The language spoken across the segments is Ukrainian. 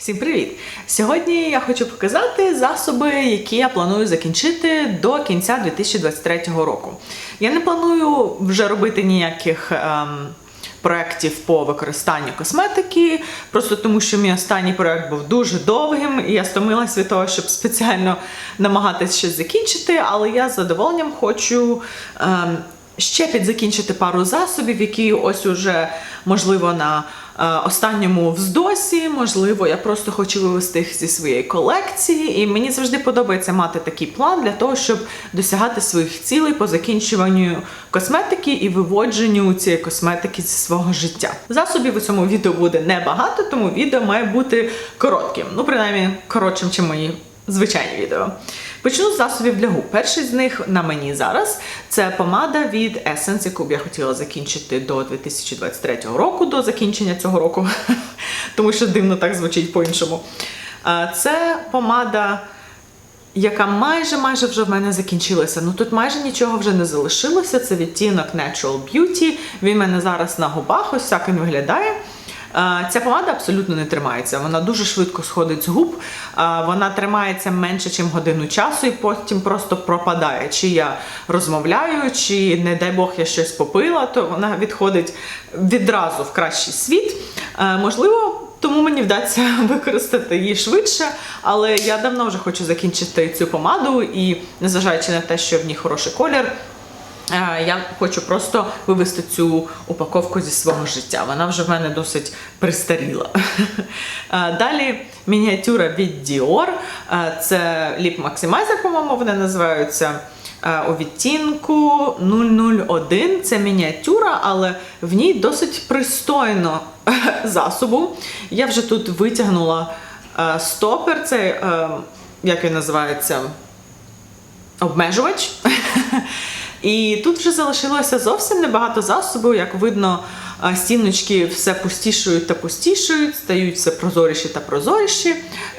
Всім привіт! Сьогодні я хочу показати засоби, які я планую закінчити до кінця 2023 року. Я не планую вже робити ніяких ем, проєктів по використанню косметики, просто тому що мій останній проєкт був дуже довгим, і я стомилась від того, щоб спеціально намагатись щось закінчити, але я з задоволенням хочу. Ем, Ще підзакінчити пару засобів, які ось уже можливо на е, останньому вздосі, можливо, я просто хочу вивести їх зі своєї колекції. І мені завжди подобається мати такий план для того, щоб досягати своїх цілей по закінчуванню косметики і виводженню цієї косметики зі свого життя. Засобів у цьому відео буде небагато, тому відео має бути коротким. Ну, принаймні, коротшим, ніж мої звичайні відео. Почну з засобів для губ. Перший з них на мені зараз це помада від Essence, яку б я хотіла закінчити до 2023 року, до закінчення цього року, тому що дивно так звучить по-іншому. Це помада. Яка майже майже вже в мене закінчилася. Ну тут майже нічого вже не залишилося. Це відтінок Natural Beauty. Він в мене зараз на губах, ось так він виглядає. Ця помада абсолютно не тримається. Вона дуже швидко сходить з губ. Вона тримається менше, ніж годину часу, і потім просто пропадає. Чи я розмовляю, чи, не дай Бог, я щось попила, то вона відходить відразу в кращий світ. Можливо. Тому мені вдасться використати її швидше, але я давно вже хочу закінчити цю помаду, і незважаючи на те, що в ній хороший колір, я хочу просто вивести цю упаковку зі свого життя. Вона вже в мене досить пристаріла. Далі мініатюра від Dior. Це Lip Maximizer, по-моєму, вони називаються. У відтінку 001 це мініатюра, але в ній досить пристойно засобу. Я вже тут витягнула стопер, це е, як він називається? Обмежувач. І тут вже залишилося зовсім небагато засобів. Як видно, стіночки все пустішують та пустішують, стають все прозоріші та прозоріші.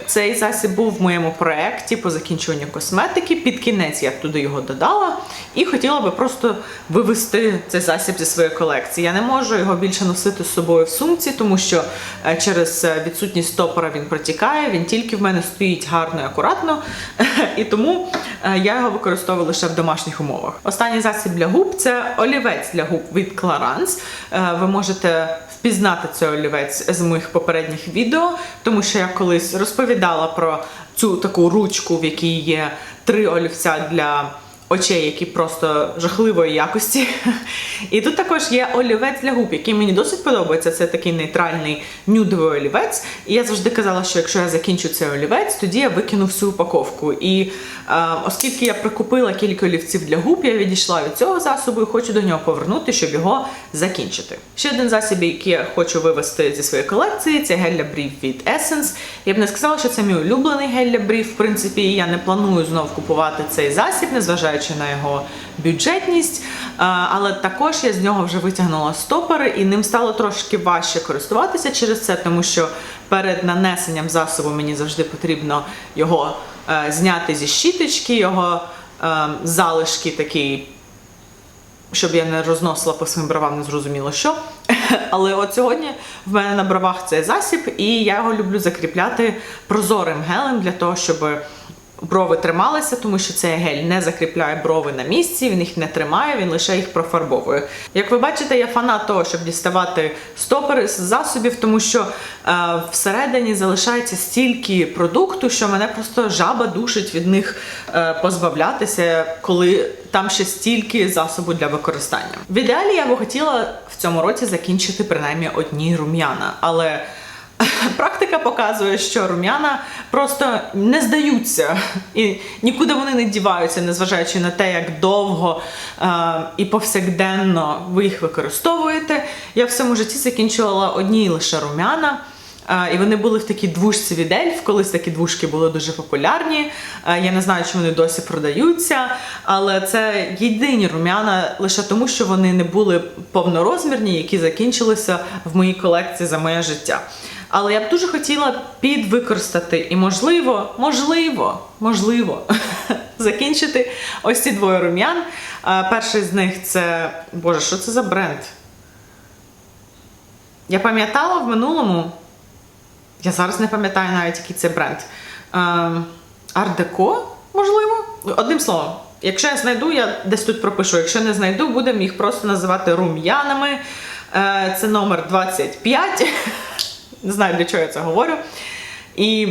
Цей засіб був в моєму проєкті по закінчуванню косметики. Під кінець я туди його додала і хотіла би просто вивести цей засіб зі своєї колекції. Я не можу його більше носити з собою в сумці, тому що е, через е, відсутність стопора він протікає. Він тільки в мене стоїть гарно і акуратно, і тому я його використовую лише в домашніх умовах. Останній засіб для губ це олівець для губ від Clarins. Е, Ви можете впізнати цей олівець з моїх попередніх відео, тому що я колись розповідала про цю таку ручку, в якій є три олівця для очей, які просто жахливої якості. І тут також є олівець для губ, який мені досить подобається. Це такий нейтральний нюдовий олівець. І я завжди казала, що якщо я закінчу цей олівець, тоді я викину всю упаковку. І е, оскільки я прикупила кілька олівців для губ, я відійшла від цього засобу і хочу до нього повернути, щоб його закінчити. Ще один засіб, який я хочу вивести зі своєї колекції, це гель для брів від Essence. Я б не сказала, що це мій улюблений гель для брів. В принципі, я не планую знов купувати цей засіб, незважаючи на його бюджетність. Але також я з нього вже витягнула стопори, і ним стало трошки важче користуватися через це, тому що перед нанесенням засобу мені завжди потрібно його е, зняти зі щіточки, його е, залишки такий. Щоб я не розносила по своїм бровам, не зрозуміло що. Але от сьогодні в мене на бровах цей засіб, і я його люблю закріпляти прозорим гелем для того, щоб брови трималися, тому що цей гель не закріпляє брови на місці, він їх не тримає, він лише їх профарбовує. Як ви бачите, я фанат того, щоб діставати стопери з засобів, тому що е, всередині залишається стільки продукту, що мене просто жаба душить від них е, позбавлятися, коли там ще стільки засобу для використання. В ідеалі я би хотіла в цьому році закінчити принаймні одні рум'яна, але Практика показує, що рум'яна просто не здаються і нікуди вони не діваються, незважаючи на те, як довго е, і повсякденно ви їх використовуєте. Я в своєму житті закінчувала одні лише рум'яна. Е, І вони були в такій двушці від Ельф, колись такі двушки були дуже популярні. Е, Я не знаю, чи вони досі продаються, але це єдині рум'яна лише тому, що вони не були повнорозмірні, які закінчилися в моїй колекції за моє життя. Але я б дуже хотіла підвикористати і, можливо, можливо, можливо, закінчити ось ці двоє рум'ян. Е, Перший з них це. Боже, що це за бренд? Я пам'ятала в минулому. Я зараз не пам'ятаю навіть, який це бренд. Ардеко, можливо. Одним словом, якщо я знайду, я десь тут пропишу. Якщо не знайду, будемо їх просто називати рум'янами. Е, це номер 25. Не знаю, для чого я це говорю. І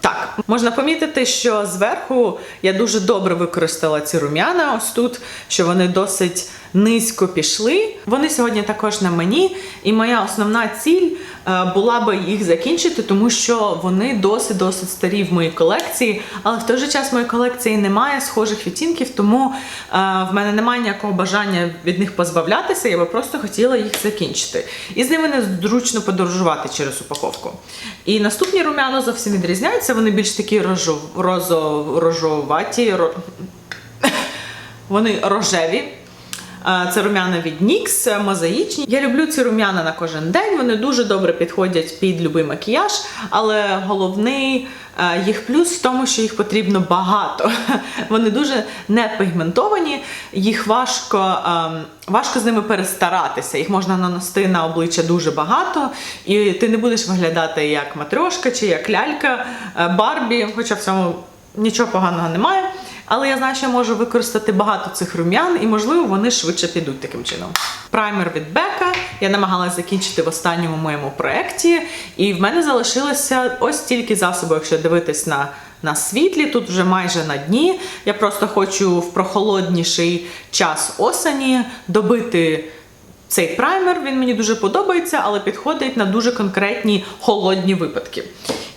так, можна помітити, що зверху я дуже добре використала ці рум'яна. Ось тут, що вони досить низько пішли. Вони сьогодні також на мені, і моя основна ціль була би їх закінчити, тому що вони досить досить старі в моїй колекції. Але в той же час в моїй колекції немає схожих відтінків, тому е, в мене немає ніякого бажання від них позбавлятися. Я би просто хотіла їх закінчити. І з ними незручно подорожувати через упаковку. І наступні рум'яна зовсім відрізняються. Вони більш такі рожов, розо, рожоваті, ро... вони рожеві. Це рум'яна від NYX, е, мозаїчні. Я люблю ці рум'яна на кожен день. Вони дуже добре підходять під будь-який макіяж, але головний е, їх плюс в тому, що їх потрібно багато. Вони дуже не пігментовані, їх важко, ем, важко з ними перестаратися. Їх можна нанести на обличчя дуже багато, і ти не будеш виглядати як матрешка чи як лялька е, Барбі, хоча в цьому нічого поганого немає. Але я знаю, що я можу використати багато цих рум'ян, і можливо вони швидше підуть таким чином. Праймер від Бека я намагалась закінчити в останньому моєму проєкті, і в мене залишилося ось стільки засобів, якщо дивитись на. На світлі, тут вже майже на дні. Я просто хочу в прохолодніший час осені добити цей праймер. Він мені дуже подобається, але підходить на дуже конкретні холодні випадки.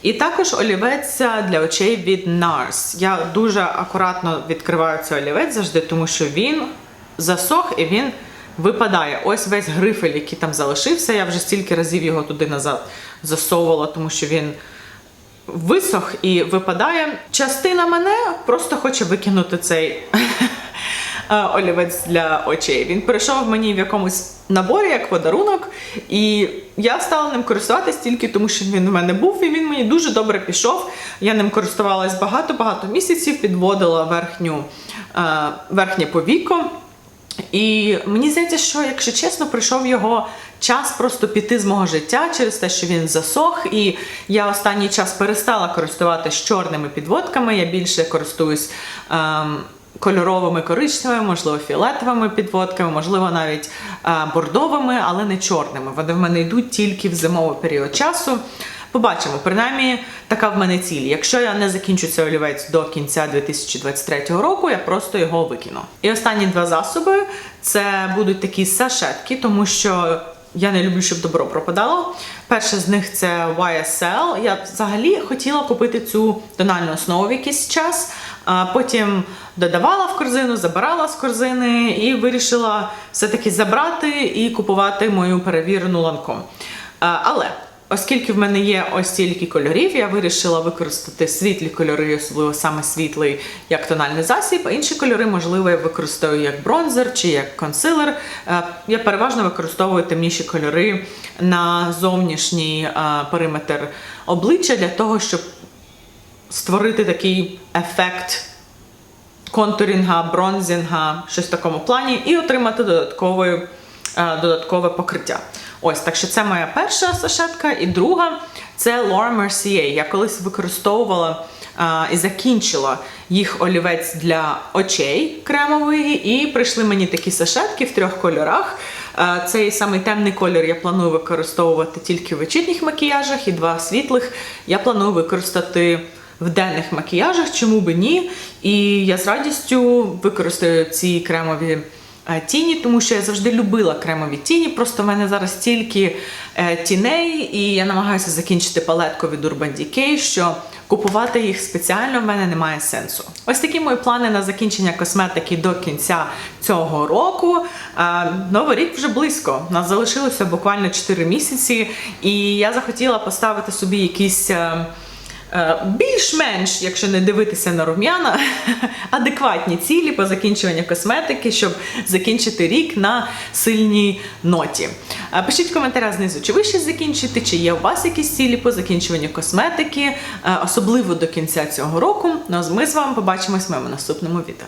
І також олівець для очей від NARS. Я дуже акуратно відкриваю цей олівець завжди, тому що він засох і він випадає. Ось весь грифель, який там залишився. Я вже стільки разів його туди назад засовувала, тому що він. Висох і випадає. Частина мене просто хоче викинути цей е, олівець для очей. Він прийшов мені в якомусь наборі як подарунок, і я стала ним користуватись тільки тому, що він в мене був, і він мені дуже добре пішов. Я ним користувалась багато-багато місяців, підводила верхню, е, верхнє повіко. І мені здається, що, якщо чесно, прийшов його час просто піти з мого життя через те, що він засох, і я останній час перестала користуватися чорними підводками. Я більше користуюсь ем, кольоровими коричневими, можливо, фіолетовими підводками, можливо, навіть е, бордовими, але не чорними. Вони в мене йдуть тільки в зимовий період часу. Побачимо, принаймні, така в мене ціль. Якщо я не закінчу цей олівець до кінця 2023 року, я просто його викину. І останні два засоби це будуть такі сашетки, тому що я не люблю, щоб добро пропадало. Перше з них це YSL. Я взагалі хотіла купити цю тональну основу в якийсь час. Потім додавала в корзину, забирала з корзини і вирішила все-таки забрати і купувати мою перевірену ланком. Але Оскільки в мене є ось стільки кольорів, я вирішила використати світлі кольори, особливо саме світлий, як тональний засіб. А інші кольори, можливо, я використовую як бронзер чи як консилер. Я переважно використовую темніші кольори на зовнішній периметр обличчя для того, щоб створити такий ефект контурінга, бронзінга, щось в такому плані, і отримати додаткове, е, додаткове покриття. Ось, так що це моя перша сашетка, і друга це Laura Mercier. Я колись використовувала а, і закінчила їх олівець для очей кремовий, і прийшли мені такі сашетки в трьох кольорах. А, цей самий темний колір я планую використовувати тільки в вечірніх макіяжах, і два світлих я планую використати. В денних макіяжах, чому би ні? І я з радістю використаю ці кремові е, тіні, тому що я завжди любила кремові тіні. Просто в мене зараз стільки е, тіней, і я намагаюся закінчити палетку від Urban Decay, що купувати їх спеціально в мене немає сенсу. Ось такі мої плани на закінчення косметики до кінця цього року. Е, Новий рік вже близько. Нас залишилося буквально 4 місяці, і я захотіла поставити собі якісь. Е, Більш-менш, якщо не дивитися на рум'яна, адекватні цілі по закінчуванню косметики, щоб закінчити рік на сильній ноті. Е, Пишіть в коментарях знизу, чи ви ще закінчите, чи є у вас якісь цілі по закінчуванню косметики, е, особливо до кінця цього року. Ну а ми з вами побачимось в моєму наступному відео.